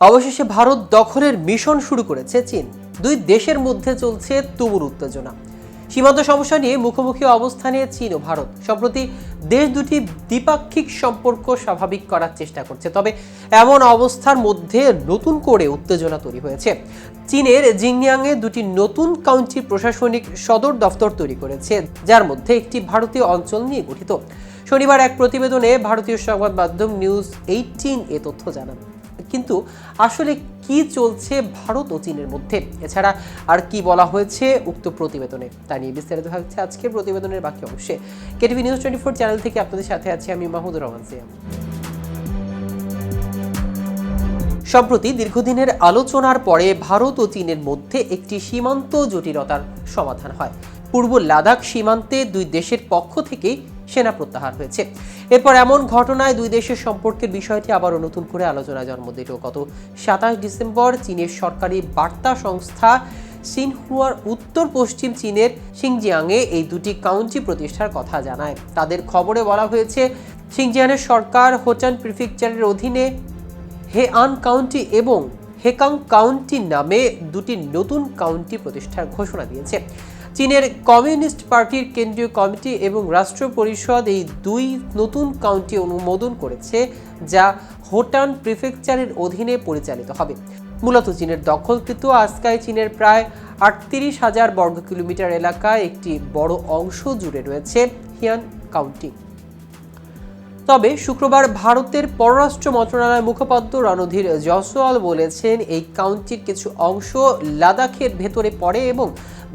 অবশেষে ভারত দখলের মিশন শুরু করেছে চীন। দুই দেশের মধ্যে চলছে তুমুল উত্তেজনা। সীমান্ত সমস্যা নিয়ে মুখোমুখি অবস্থানে চীন ও ভারত। সম্প্রতি দেশ দুটি দ্বিপাক্ষিক সম্পর্ক স্বাভাবিক করার চেষ্টা করছে, তবে এমন অবস্থার মধ্যে নতুন করে উত্তেজনা তৈরি হয়েছে। চীনের জিংয়াংয়ে দুটি নতুন কাউন্টি প্রশাসনিক সদর দফতর তৈরি করেছে, যার মধ্যে একটি ভারতীয় অঞ্চল নিয়ে গঠিত। শনিবার এক প্রতিবেদনে ভারতীয় সংবাদ মাধ্যম নিউজ এইটিন এ তথ্য জানান। কিন্তু আসলে কি চলছে ভারত ও চীনের মধ্যে? এছাড়া আর কি বলা হয়েছে উক্ত প্রতিবেদনে? তা নিয়ে বিস্তারিত থাকছে আজকের প্রতিবেদনের বাকি অংশে। KTV news twenty four channel থেকে আপনাদের সাথে আছি আমি মাহমুদুর রহমান সিয়াম। সম্প্রতি দীর্ঘদিনের আলোচনার পরে ভারত ও চীনের মধ্যে একটি সীমান্ত জটিলতার সমাধান হয়। পূর্ব লাদাখ সীমান্তে দুই দেশের পক্ষ থেকেই সেনা প্রত্যাহার হয়েছে। এরপর এমন ঘটনায় দুই দেশের সম্পর্কের বিষয়টি আবারও নতুন করে আলোচনা জন্ম দিল। গত সাতাশ ডিসেম্বর চীনের সরকারি বার্তা সংস্থা সিনহুয়ার উত্তর পশ্চিম চীনের সিংজিয়াংয়ে এই দুটি কাউন্টি প্রতিষ্ঠার কথা জানায়। তাদের খবরে বলা হয়েছে সিংজিয়ানের সরকার হোচান প্রিফেকচারের অধীনে হেআন কাউন্টি এবং হেকাং কাউন্টি নামে দুটি নতুন কাউন্টি প্রতিষ্ঠার ঘোষণা দিয়েছে। চীনের কমিউনিস্ট পার্টির কেন্দ্রীয় কমিটি এবং রাষ্ট্র পরিষদ এই দুই নতুন কাউন্টি অনুমোদন করেছে, যা হোটান প্রিফেকচারের অধীনে পরিচালিত হবে। মূলত চীনের দখলকৃত আজকাই চীনের প্রায় আটত্রিশ হাজার বর্গ কিলোমিটার এলাকায় একটি বড় অংশ জুড়ে রয়েছে হিয়ান কাউন্টি। তবে শুক্রবার ভারতের পররাষ্ট্র মন্ত্রণালয়ের মুখপাত্র রণধীর জয়সওয়াল বলেছেন, এই কাউন্টির কিছু অংশ লাদাখের ভেতরে পড়ে এবং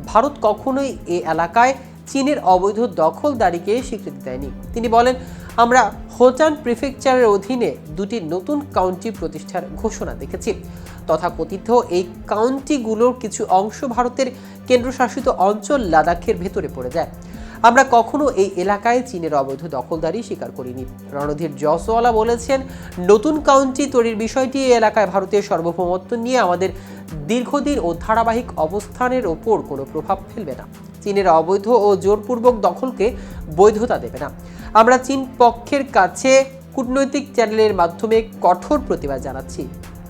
ভারত কখনোই এ এলাকায় চীনের অবৈধ দখলদারিকে স্বীকৃতি দেয়নি। তিনি বলেন, আমরা হোচান প্রিফেকচারের অধীনে দুটি নতুন কাউন্টি প্রতিষ্ঠার ঘোষণা দেখেছি। তথাকথিত এই কাউন্টিগুলোর কিছু অংশ ভারতের কেন্দ্রশাসিত অঞ্চল লাদাখের ভেতরে পড়ে যায়। আমরা কখনো এই এলাকায় চীনের অবৈধ দখলদারি স্বীকার করিনি। রণধীর জসওয়ালা বলেছেন, নতুন কাউন্টি তৈরির বিষয়টি এই এলাকায় ভারতের সার্বভৌমত্ব নিয়ে আমাদের দীর্ঘদিন ও ধারাবাহিক অবস্থানের ওপর কোনো প্রভাব ফেলবে না। চীনের অবৈধ ও জোরপূর্বক দখলকে বৈধতা দেবে না। আমরা চীন পক্ষের কাছে কূটনৈতিক চ্যানেলের মাধ্যমে কঠোর প্রতিবাদ জানাচ্ছি।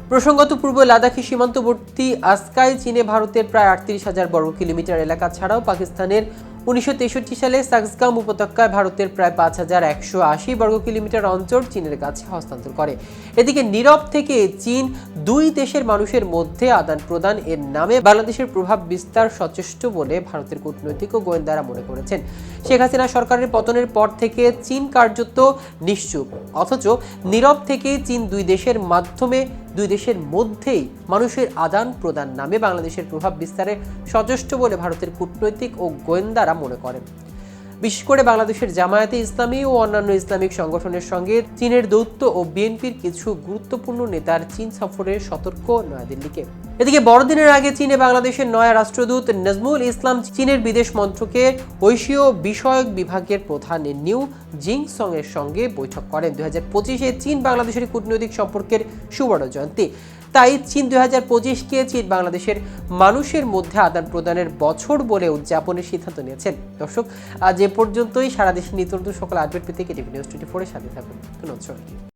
প্রসঙ্গত, পূর্ব লাদাখি সীমান্তবর্তী আসকাই, চীনে ভারতের প্রায় আটত্রিশ হাজার বর্গ কিলোমিটার এলাকা ছাড়াও পাকিস্তানের উনিশশো তেষট্টি সালে সাক্সগাম উপত্যকায় ভারতের প্রায় পাঁচ হাজার একশো আশি বর্গ কিলোমিটার অঞ্চল চীনের কাছে হস্তান্তর করে। এদিকে নীরব থেকে চীন দুই দেশের মানুষের মধ্যে আদান প্রদান এর নামে বাংলাদেশের প্রভাব বিস্তার সচেষ্ট বলে ভারতের কূটনৈতিক ও গোয়েন্দারা মনে করেছেন। শেখ হাসিনা সরকারের পতনের পর থেকে চীন কার্যত নিশ্চুপ, অথচ নীরব থেকে চীন দুই দেশের মাধ্যমে দুই দেশের মধ্যেই মানুষের আদান প্রদান নামে বাংলাদেশের প্রভাব বিস্তারে সচেষ্ট বলে ভারতের কূটনৈতিক ও গোয়েন্দারা মনে করেন। বিশেষ করে বাংলাদেশের জামায়াতে ইসলামী ও অন্যান্য ইসলামিক সংগঠনের সঙ্গে চীনের দৌত্য ও বিএনপির কিছু গুরুত্বপূর্ণ নেতার চীন সফরের সতর্ক নয়াদিল্লিকে। এদিকে বড়দিনের আগে চীনে বাংলাদেশের নয়া রাষ্ট্রদূত নজমুল ইসলাম চীনের বিদেশ মন্ত্রকে ঐশীয় বিষয়ক বিভাগের প্রধান নিউ জিং সং এর সঙ্গে বৈঠক করেন। দুই হাজার পঁচিশে চীন বাংলাদেশের কূটনৈতিক সম্পর্কের সুবর্ণ জয়ন্তী। তাই চীন দুই হাজার পঁচিশকে চীন বাংলাদেশের মানুষের মধ্যে আদান প্রদানের বছর বলে উদযাপনের সিদ্ধান্ত নিয়েছেন। দর্শক, আজ এ পর্যন্তই। সারা দেশে সকল আপডেট পেতে কেটিভি নিউজ টোয়েন্টি ফোরের সাথে থাকুন। ধন্যবাদ সবাইকে।